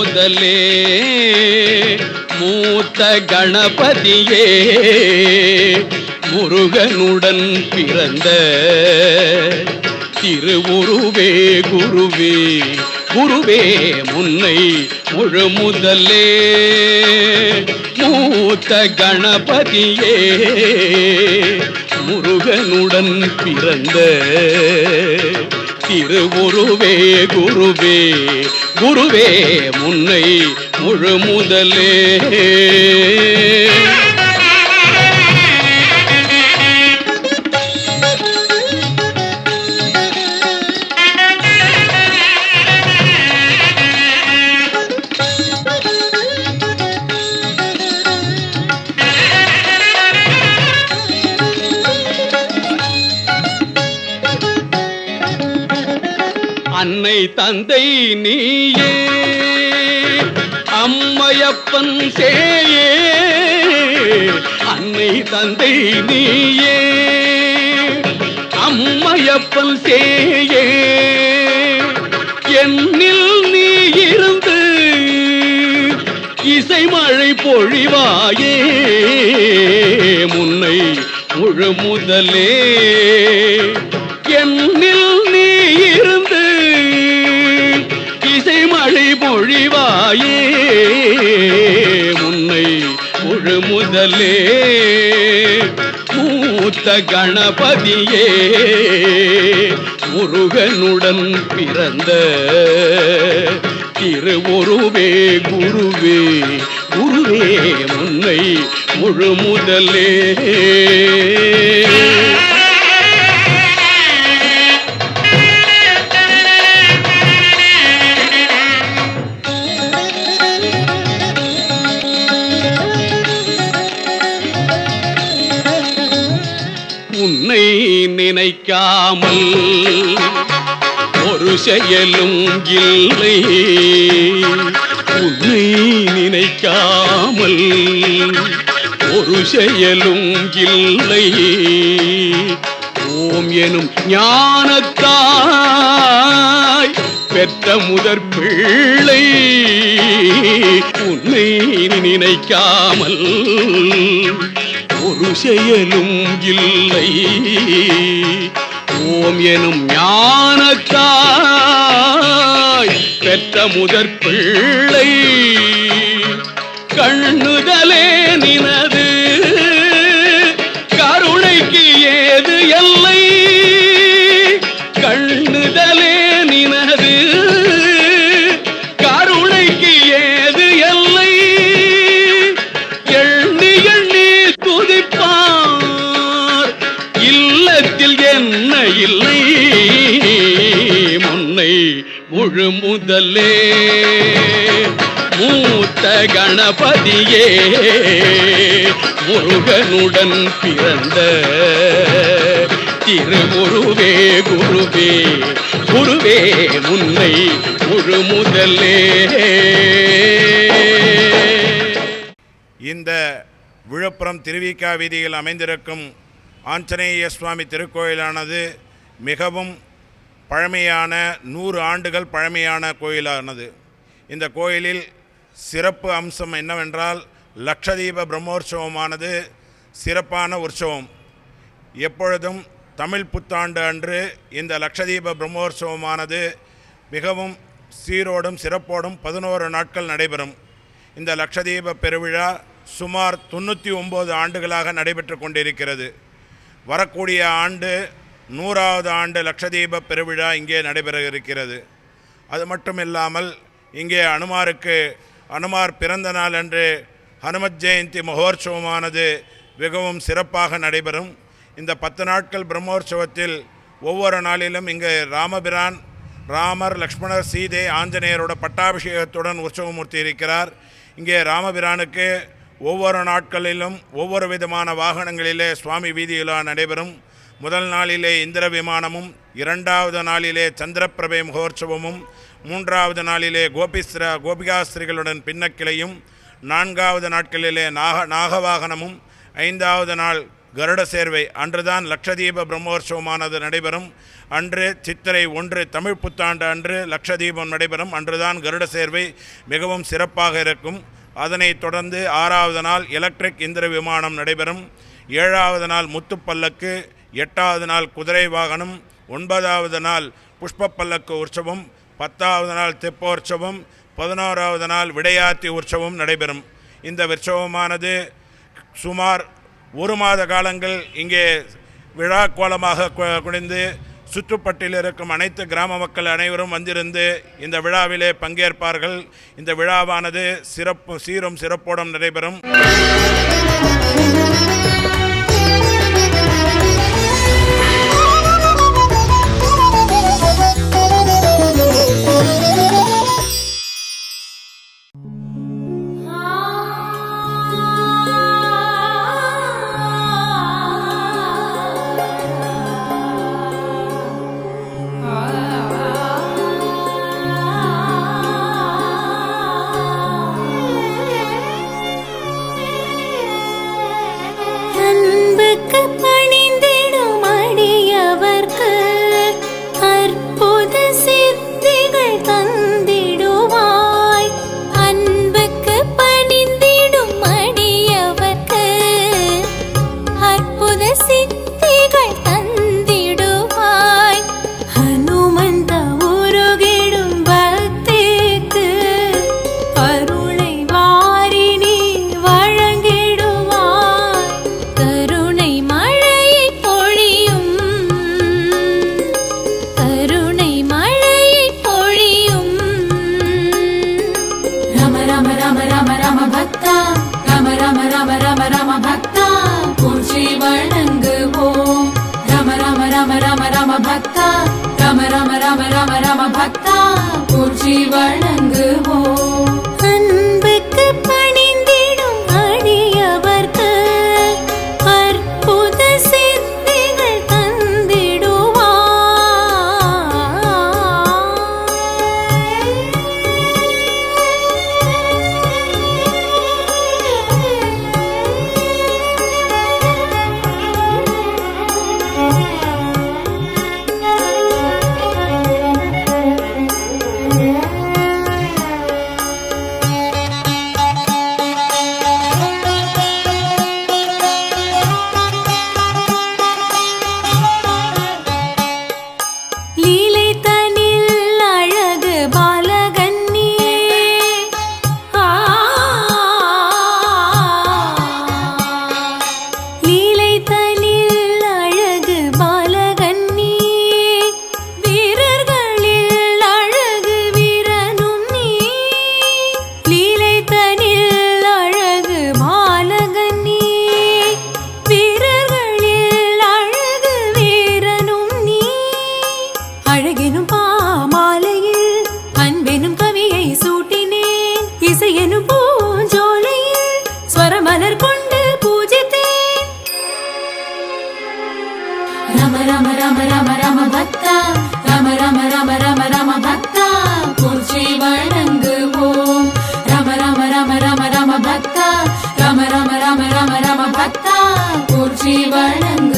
முதலே மூத்த கணபதியே முருகனுடன் பிறந்த திருவுருவே குருவே குருவே முன்னை முழு முதலே. மூத்த கணபதியே முருகனுடன் பிறந்த திருவுருவே குருவே குருவே முன்னை முழு முதலே. அன்னை தந்தை நீயே. அம்மையப்பன் சேயே அன்னை தந்தை நீயே. அம்மையப்பன் சேயே என்னில் நீ இருந்து இசை மழை பொழிவாயே. முன்னை முழு முதலே. முதலே மூத்த கணபதியே முருகனுடன் பிறந்த திருவுருவே குருவே குருவே முன்னை முழு முதலே நினைக்காமல் ஒரு செயலும் இல்லை. உன்னை நினைக்காமல் ஒரு செயலும் இல்லை. ஓம் எனும் ஞானத்தாய் பெற்ற முதற் பிள்ளை. உன்னை நினைக்காமல் ஒரு செயலும் இல்லை. ஓம் எனும் ஞானத்தாய் பெற்ற முதற் பிள்ளை. முதலே மூத்த கணபதியே முருகனுடன் பிறந்த திருமுருவே குருவே குருவே முன்னை முழு முதலே. இந்த விழுப்புரம் திருவிக்கா வீதியில் அமைந்திருக்கும் ஆஞ்சநேய சுவாமி திருக்கோயிலானது மிகவும் பழமையான நூறு ஆண்டுகள் பழமையான கோயிலானது இந்த கோயிலில் சிறப்பு அம்சம் என்னவென்றால் லட்சதீப பிரம்மோற்சவமானது சிறப்பான உற்சவம். எப்பொழுதும் தமிழ் புத்தாண்டு அன்று இந்த லட்சதீப பிரம்மோற்சவமானது மிகவும் சீரோடும் சிறப்போடும் பதினோரு நாட்கள் நடைபெறும். இந்த லட்சதீப பெருவிழா சுமார் தொண்ணூற்றி ஒம்பது ஆண்டுகளாக நடைபெற்று கொண்டிருக்கிறது. வரக்கூடிய ஆண்டு நூறாவது ஆண்டு லட்சதீப பெருவிழா இங்கே நடைபெற இருக்கிறது அது மட்டும் இல்லாமல் இங்கே அனுமாருக்கு அனுமார் பிறந்த நாள் அன்று ஹனுமத் ஜெயந்தி மகோற்சவமானது மிகவும் சிறப்பாக நடைபெறும். இந்த பத்து நாட்கள் பிரம்மோற்சவத்தில் ஒவ்வொரு நாளிலும் இங்கே ராமபிரான் ராமர் லக்ஷ்மணர் சீதை ஆஞ்சநேயரோட பட்டாபிஷேகத்துடன் உற்சவமூர்த்தி இருக்கிறார். இங்கே ராமபிரானுக்கு ஒவ்வொரு நாட்களிலும் ஒவ்வொரு விதமான வாகனங்களிலே சுவாமி வீதியுலா நடைபெறும். முதல் நாளிலே இந்திர விமானமும் இரண்டாவது நாளிலே சந்திரப்பிரபை மகோற்சவமும் மூன்றாவது நாளிலே கோபிஸ்திர கோபிகாஸ்திரிகளுடன் பின்னக்கிளையும் நான்காவது நாட்களிலே நாக நாகவாகனமும் ஐந்தாவது நாள் கருட சேர்வை. அன்றுதான் லட்சதீப பிரம்மோற்சவமானது நடைபெறும். அன்று சித்திரை ஒன்று தமிழ் புத்தாண்டு அன்று லட்சதீபம் நடைபெறும். அன்றுதான் கருட சேர்வை மிகவும் சிறப்பாக இருக்கும். அதனைத் தொடர்ந்து ஆறாவது நாள் எலக்ட்ரிக் இந்திர விமானம் நடைபெறும். ஏழாவது நாள் முத்துப்பல்லக்கு எட்டாவது நாள் குதிரை வாகனம் ஒன்பதாவது நாள் புஷ்ப பல்லக்கு உற்சவம் பத்தாவது நாள் தெப்போற்சவம் பதினோராவது நாள் விடையாத்தி உற்சவம் நடைபெறும். இந்த உற்சவமானது சுமார் ஒரு மாத காலங்கள் இங்கே விழா கோலமாக கு- குனிந்து சுற்றுப்பட்டில் இருக்கும் அனைத்து கிராம மக்கள் அனைவரும் வந்திருந்து இந்த விழாவிலே பங்கேற்பார்கள். இந்த விழாவானது சிறப்பு சீரும் சிறப்போடும் நடைபெறும். பக்தா. ரம ரம ரம ரம ரம பக்தா. போற்றி வணங்குவோம் ரம ரம ரம ரம ரம பக்தா ரம ரம ரம ரம ரம பக்தா போற்றி வணங்குவோம் ரம ரம ரம ரம ரம பக்தா ரம ரம ரம ரம ரம பக்தா போற்றி வணங்குவோம்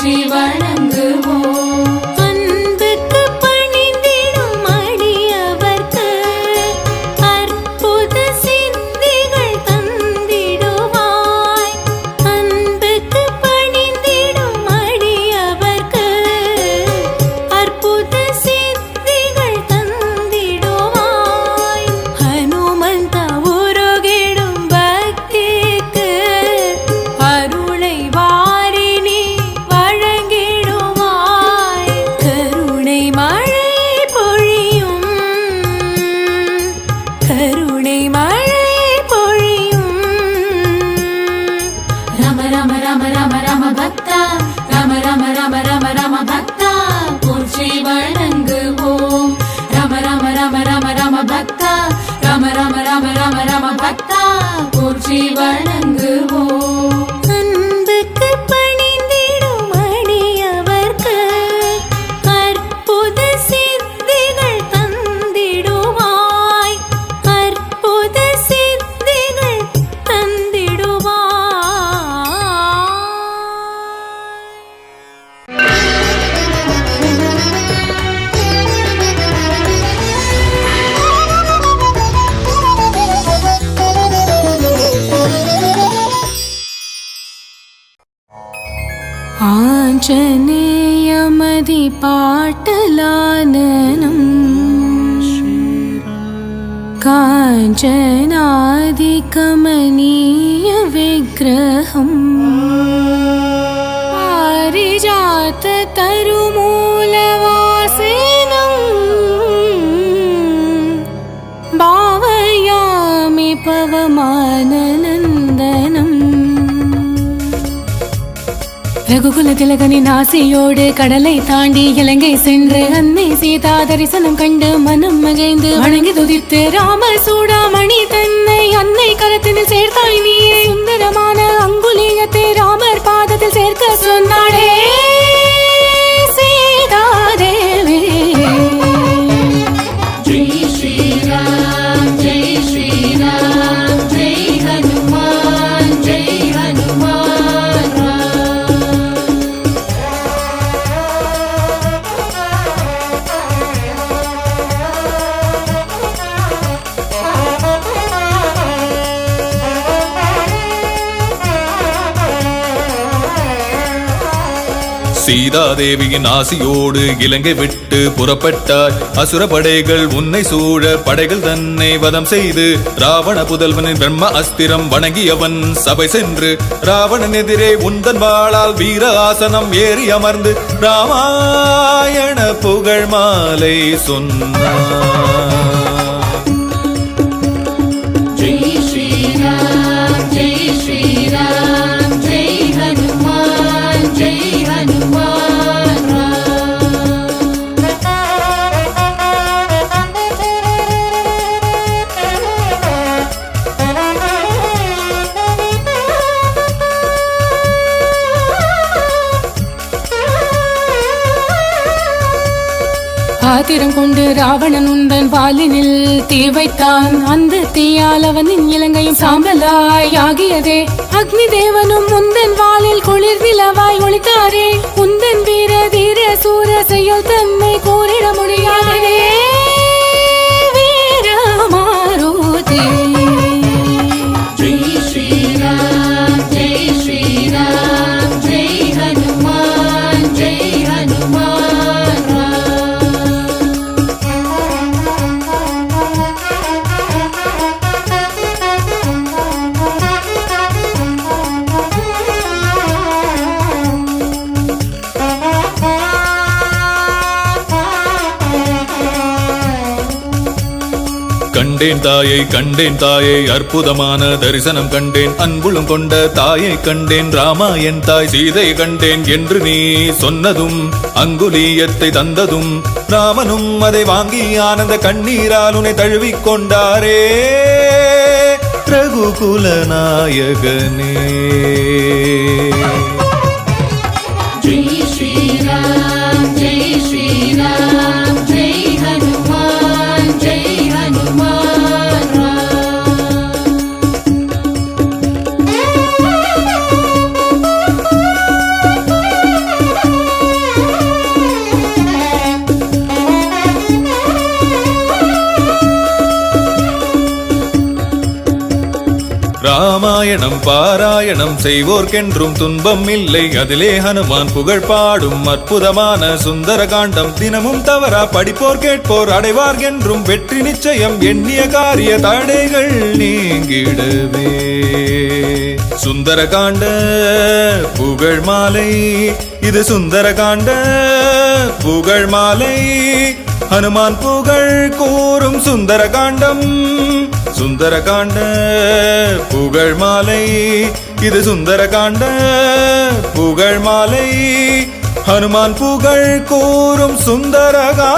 போற்றி போற்றி विग्रहम् पारिजात ரகுகுல திலகனின் ஆசையோடு கடலை தாண்டி இலங்கை சென்று அன்னை சீதா தரிசனம் கண்டு மனம் மகிழ்ந்து வணங்கி துதித்து ராம சூடாமணி தன்னை அன்னை கரத்தினில் சேர்த்தாய் நீயே. சுந்தரமான அங்குலியத்தை ராமர் பாதத்தில் சேர்க்க சொன்னாடே சீதாதேவியின் ஆசியோடு இலங்கை விட்டு புறப்பட்டாய் அசுர படைகள் உன்னை சூழ படைகள் தன்னை வதம் செய்து ராவண புதல்வனின் பிரம்ம அஸ்திரம் வணங்கியவன் சபை சென்று ராவணன் எதிரே உந்தன் வாழால் வீர ஆசனம் ஏறி அமர்ந்து ராமாயண புகழ் மாலை சொன்னார். ஆத்திரம் கொண்டு ராவணன் உந்தன் பாலினில் தீ வைத்தான். அந்த தீயால் அவனின் இலங்கையும் சாம்பலாய் ஆகியதே அக்னி தேவனும் உந்தன் வாளில் குளிர் நிலவாய் ஒளித்தாரே. உந்தன் வீர தீர சூர செயல் தன்னை கூறிட முடியாதே. கண்டேன் தாயை கண்டேன் தாயை அற்புதமான தரிசனம் கண்டேன். அன்புளும் கொண்ட தாயை கண்டேன் ராமா என் தாய் சீதை கண்டேன் என்று நீ சொன்னதும் அங்குலீயத்தை தந்ததும் ராமனும் அதை வாங்கி ஆனந்த கண்ணீரால் உன்னை தழுவிக் கொண்டாரே. ரகுகுல நாயகனே ராமாயணம் பாராயணம் செய்வோர்க்கென்றும் துன்பம் இல்லை. அதிலே ஹனுமான் புகழ் பாடும் அற்புதமான சுந்தர காண்டம் தினமும் தவறா படிப்போர் கேட்போர் அடைவார் என்றும் வெற்றி நிச்சயம். எண்ணிய காரிய தடைகள் நீங்கிடவே. சுந்தரகாண்ட புகழ் மாலை. இது சுந்தரகாண்ட புகழ் மாலை. ஹனுமான் புகழ் கூறும் சுந்தரகாண்டம். சுந்தரகாண்ட புகழ் மாலை. இது சுந்தரகாண்ட புகழ் மாலை. ஹனுமான் புகழ் கூறும் சுந்தரகா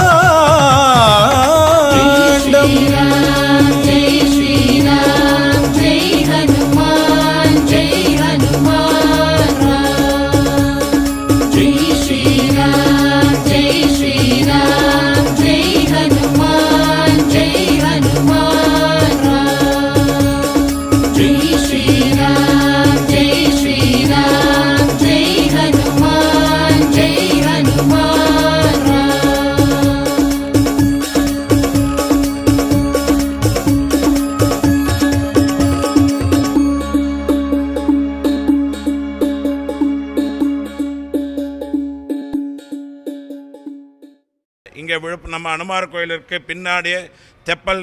கோயிலிற்கு பின்னாடியே தெப்பல்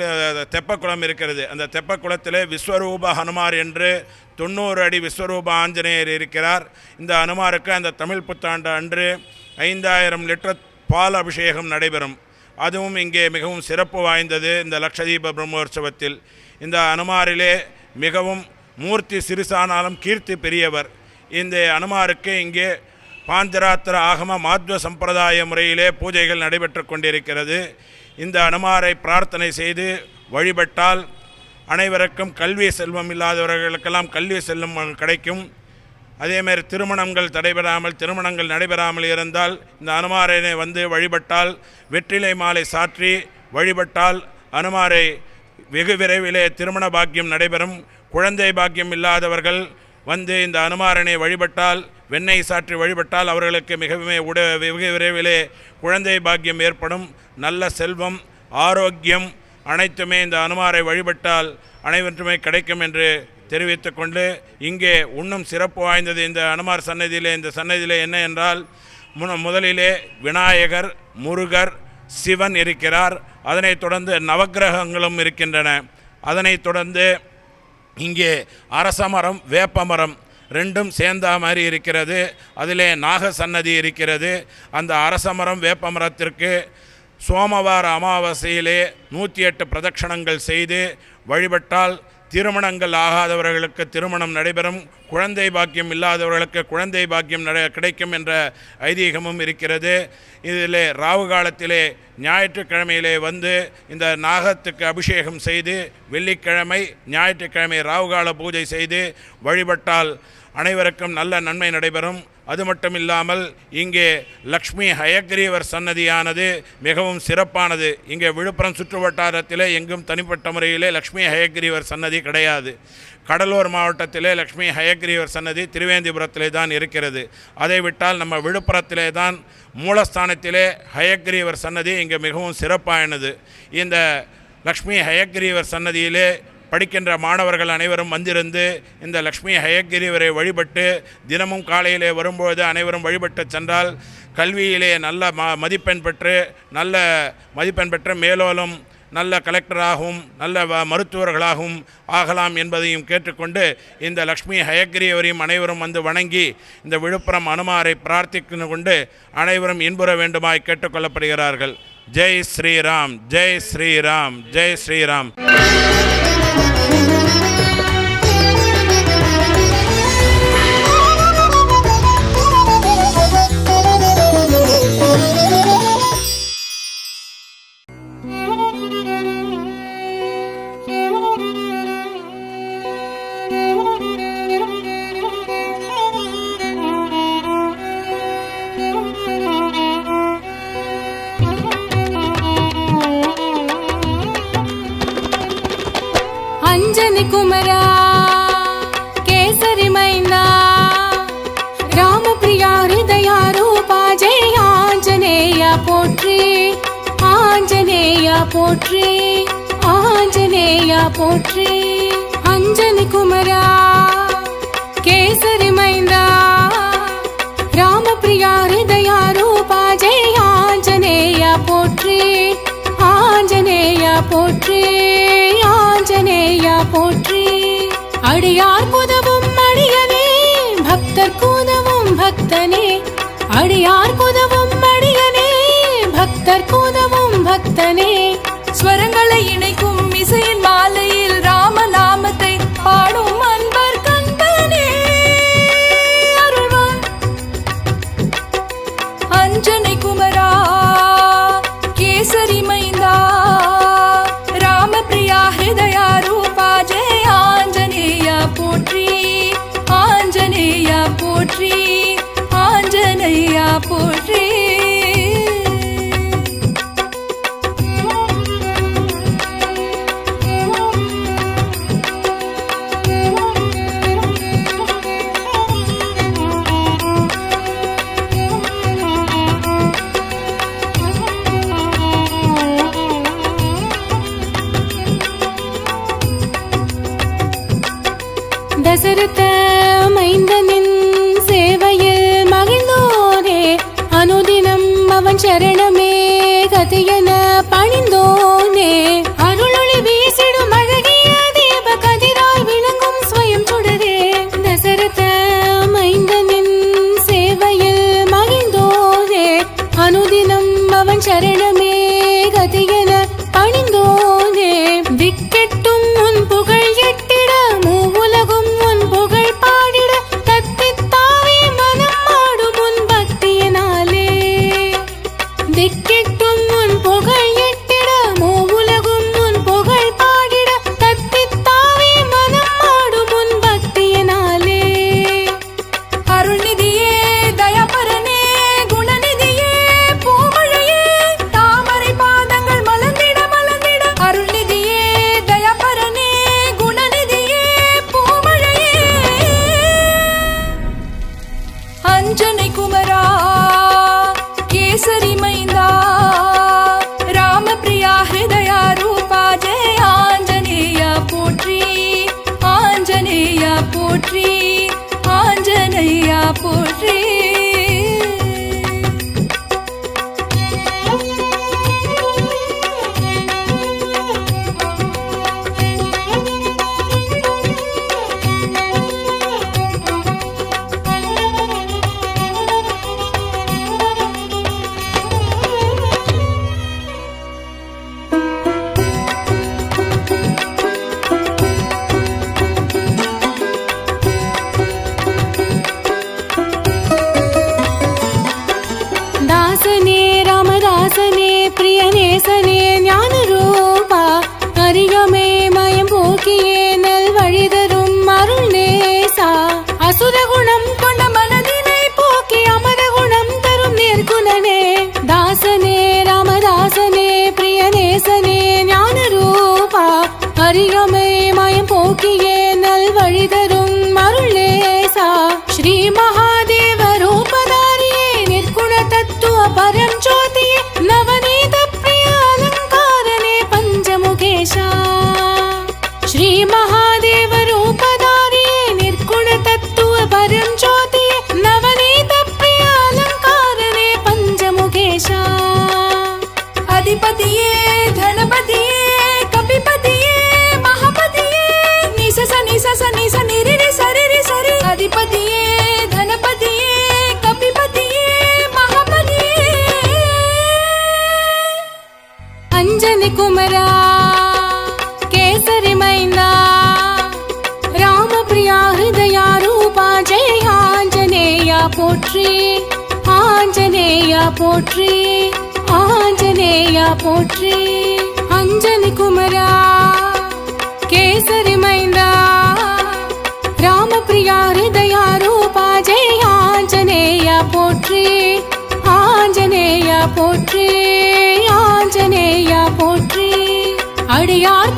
தெப்பக்குளம் இருக்கிறது. அந்த தெப்பக்குளத்திலே விஸ்வரூப ஹனுமார் என்று தொண்ணூறு அடி விஸ்வரூப ஆஞ்சநேயர் இருக்கிறார். இந்த அனுமாருக்கு அந்த தமிழ் புத்தாண்டு அன்று ஐந்தாயிரம் லிட்டர் பால் அபிஷேகம் நடைபெறும். அதுவும் இங்கே மிகவும் சிறப்பு வாய்ந்தது இந்த லக்ஷதீப பிரம்மோற்சவத்தில். இந்த அனுமாரிலே மிகவும் மூர்த்தி சிறுசானாலும் கீர்த்தி பெரியவர். இந்த அனுமாருக்கு இங்கே பாஞ்சராத்திர ஆகம மாத்வ சம்பிரதாய முறையிலே பூஜைகள் நடைபெற்று கொண்டிருக்கிறது. இந்த அனுமாரை பிரார்த்தனை செய்து வழிபட்டால் அனைவருக்கும் கல்வி செல்வம் இல்லாதவர்களுக்கெல்லாம் கல்வி செல்வம் கிடைக்கும். அதேமாதிரி திருமணங்கள் தடைபெறாமல் திருமணங்கள் நடைபெறாமல் இருந்தால் இந்த அனுமாரினை வந்து வழிபட்டால் வெற்றிலை மாலை சாற்றி வழிபட்டால் அனுமாரை வெகு விரைவிலே திருமண பாக்கியம் நடைபெறும். குழந்தை பாக்கியம் இல்லாதவர்கள் வந்து இந்த அனுமாரனை வழிபட்டால் வெண்ணெய் சாற்றி வழிபட்டால் அவர்களுக்கு மிகவுமே உட வெகு விரைவிலே குழந்தை பாக்கியம் ஏற்படும். நல்ல செல்வம் ஆரோக்கியம் அனைத்துமே இந்த அனுமாரை வழிபட்டால் அனைவற்றுமே கிடைக்கும் என்று தெரிவித்துக்கொண்டு இங்கே இன்னும் சிறப்பு வாய்ந்தது இந்த அனுமார் சன்னதியிலே இந்த சன்னதியிலே என்ன என்றால் முன முதலிலே விநாயகர் முருகர் சிவன் இருக்கிறார். அதனைத் தொடர்ந்து நவக்கிரகங்களும் இருக்கின்றன. அதனைத் தொடர்ந்து இங்கே அரசமரம் வேப்பமரம் ரெண்டும் சேர்ந்தா மாதிரி இருக்கிறது. அதிலே நாக சன்னதி இருக்கிறது. அந்த அரசமரம் வேப்பமரத்திற்கு சோமவார அமாவாசையிலே நூற்றி எட்டு பிரதட்சணங்கள் செய்து வழிபட்டால் திருமணங்கள் ஆகாதவர்களுக்கு திருமணம் நடைபெறும் குழந்தை பாக்கியம் இல்லாதவர்களுக்கு குழந்தை பாக்கியம் நட கிடைக்கும் என்ற ஐதீகமும் இருக்கிறது. இதில் ராவு காலத்திலே ஞாயிற்றுக்கிழமையிலே வந்து இந்த நாகத்துக்கு அபிஷேகம் செய்து வெள்ளிக்கிழமை ஞாயிற்றுக்கிழமை ராவுகால பூஜை செய்து வழிபட்டால் அனைவருக்கும் நல்ல நன்மை நடைபெறும். அது மட்டும் இல்லாமல் இங்கே லக்ஷ்மி ஹயக்ரீவர் சன்னதியானது மிகவும் சிறப்பானது. இங்கே விழுப்புரம் சுற்று வட்டாரத்திலே எங்கும் தனிப்பட்ட முறையிலே லக்ஷ்மி ஹயக்ரீவர் சன்னதி கிடையாது. கடலூர் மாவட்டத்திலே லக்ஷ்மி ஹயக்ரீவர் சன்னதி திருவேந்திபுரத்திலே தான் இருக்கிறது. அதை விட்டால் நம்ம விழுப்புரத்திலே தான் மூலஸ்தானத்திலே ஹயக்ரீவர் சன்னதி இங்கே மிகவும் சிறப்பானது. இந்த லக்ஷ்மி ஹயக்ரீவர் சன்னதியிலே படிக்கின்ற மாணவர்கள் அனைவரும் வந்திருந்து இந்த லக்ஷ்மி ஹயக்கிரிவரை வழிபட்டு தினமும் காலையிலே வரும்பொழுது அனைவரும் வழிபட்டு சென்றால் கல்வியிலே நல்ல ம மதிப்பெண் பெற்று நல்ல மதிப்பெண் பெற்று மேலோலும் நல்ல கலெக்டராகவும் நல்ல வ- மருத்துவர்களாகவும் ஆகலாம் என்பதையும் கேட்டுக்கொண்டு இந்த லக்ஷ்மி ஹயக்கிரியவரையும் அனைவரும் வந்து வணங்கி இந்த விழுப்புரம் அனுமாரை பிரார்த்தித்து கொண்டு அனைவரும் இன்புற வேண்டுமாய் கேட்டுக்கொள்ளப்படுகிறார்கள் ஜெய் ஸ்ரீராம் ஜெய் ஸ்ரீராம் ஜெய் ஸ்ரீராம். ஆஞ்சநேயா போற்றி ஆஞ்சநேயா போற்றி அஞ்சலி குமரா கேசரி மைந்தா ராமபிரியா ஹிருதயா ரூபா ஜெய ஆஞ்சநேயா போற்றி ஆஞ்சநேயா போற்றி ஆஞ்சநேயா போற்றி. அடியார் புதவும் அடியனே பக்தர் கூதவும் பக்தனே. அடியார் புதவும் அடியனே பக்தர் பக்தனே ஸ்வரங்களை இணைக்கும் போற்றி ஆஞ்சநேயா போற்றி ஆஞ்சநேயா போற்றி அஞ்சனி குமரா கேசரி மைந்தா ராமபிரியா ஹிருதயாரூபா ஜெய ஆஞ்சநேயா போற்றி ஆஞ்சநேயா போற்றி ஆஞ்சநேயா போற்றி அடியார்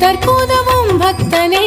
பக்தர்க்குதவும் பக்தனே.